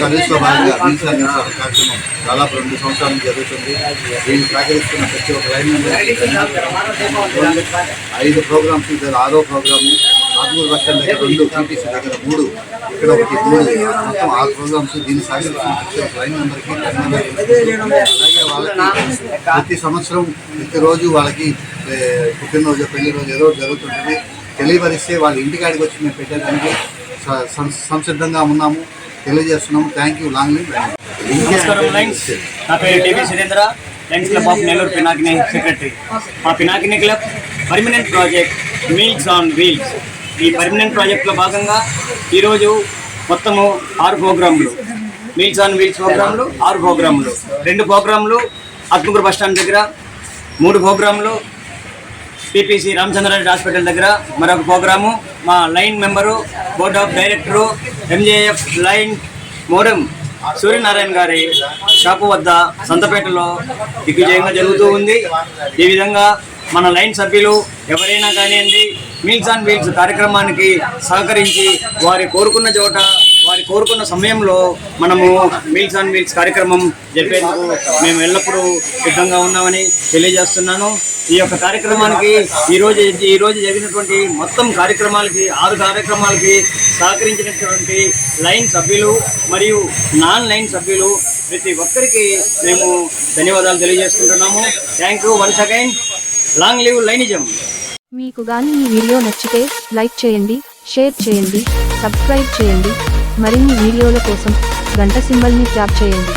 సర్వీస్లో భాగంగా వీల్స్ అందించడం కార్యక్రమం దాదాపు రెండు సంవత్సరాల నుంచి జరుగుతుంది. దీన్ని సహకరిస్తున్న ప్రతి ఒక్క లైన్ ఐదు ప్రోగ్రామ్స్ ఇద్దరు ఆరో ప్రోగ్రాము ఆత్మూరు దగ్గర రెండు టీటీసీ దగ్గర మూడు ఇక్కడ ఒకటి మూడు. మొత్తం ఆరు ప్రోగ్రామ్స్ దీన్ని సహకరిస్తున్న ప్రతి ఒక్క లైన్ మెంబర్కి అలాగే వాళ్ళకి ప్రతి సంవత్సరం ప్రతిరోజు వాళ్ళకి పుట్టినరోజు పెళ్ళి రోజు ఏదో ఒకటి జరుగుతుంటుంది. తెలియపరిస్తే వాళ్ళ ఇంటికాడికి వచ్చి మేము పెట్టేదానికి సంసిద్ధంగా ఉన్నాము. తెలియజేస్తున్నాము. థ్యాంక్ యూ లాంగ్ నమస్కారం లైన్స్ నా పేరు TV Surendra. Lions club of Nellore Pinakini secretary మా Pinakini club permanent project meals on wheels ఈ పర్మనెంట్ ప్రాజెక్ట్లో భాగంగా ఈరోజు మొత్తము ఆరు ప్రోగ్రాంలు మీల్స్ ఆన్ వీల్స్ ప్రోగ్రాంలు ఆరు ప్రోగ్రాంలు రెండు ప్రోగ్రాంలు ఆత్మకూరు బస్ స్టాండ్ దగ్గర మూడు ప్రోగ్రాంలు పిపిసి రామచంద్రారెడ్డి హాస్పిటల్ దగ్గర మరొక ప్రోగ్రాము మా lion member board of director MJF lion Moram Suryanarayana గారి షాపు వద్ద సంతపేటలో దిగ్విజయంగా జరుగుతూ ఉంది. ఈ విధంగా మన లైన్ సభ్యులు ఎవరైనా కానివ్వండి మీల్స్ ఆన్ వీల్స్ కార్యక్రమానికి సహకరించి వారి కోరుకున్న చోట వారి కోరుకున్న సమయంలో మనము మీల్స్ ఆన్ వీల్స్ కార్యక్రమం జరిపేందుకు మేము ఎల్లప్పుడూ సిద్ధంగా ఉన్నామని తెలియజేస్తున్నాను. ఈ యొక్క కార్యక్రమానికి ఈరోజు ఈరోజు జరిగినటువంటి మొత్తం కార్యక్రమాలకి ఆరు కార్యక్రమాలకి సహకరించినటువంటి లైన్ సభ్యులు మరియు నాన్ లైన్ సభ్యులు ప్రతి ఒక్కరికి మేము ధన్యవాదాలు తెలియజేసుకుంటున్నాము. Thank you once again long live lionism మీకు కానీ ఈ వీడియో నచ్చితే లైక్ చేయండి షేర్ చేయండి సబ్స్క్రైబ్ చేయండి. మరిన్ని వీడియోల కోసం గంట సింబల్ని ట్యాప్ చేయండి.